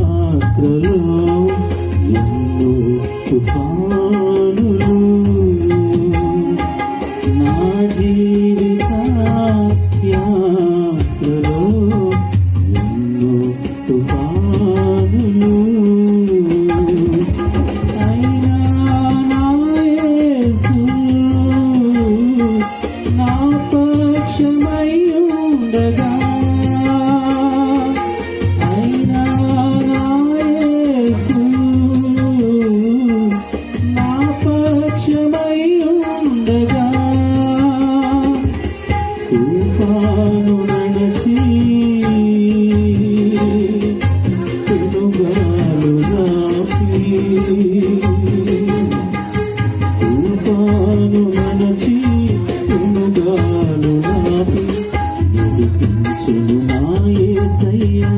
పాత్రలో తుఫాను నడచి పెనుగాలు రాపి నడిపించును నా యేసయ్యా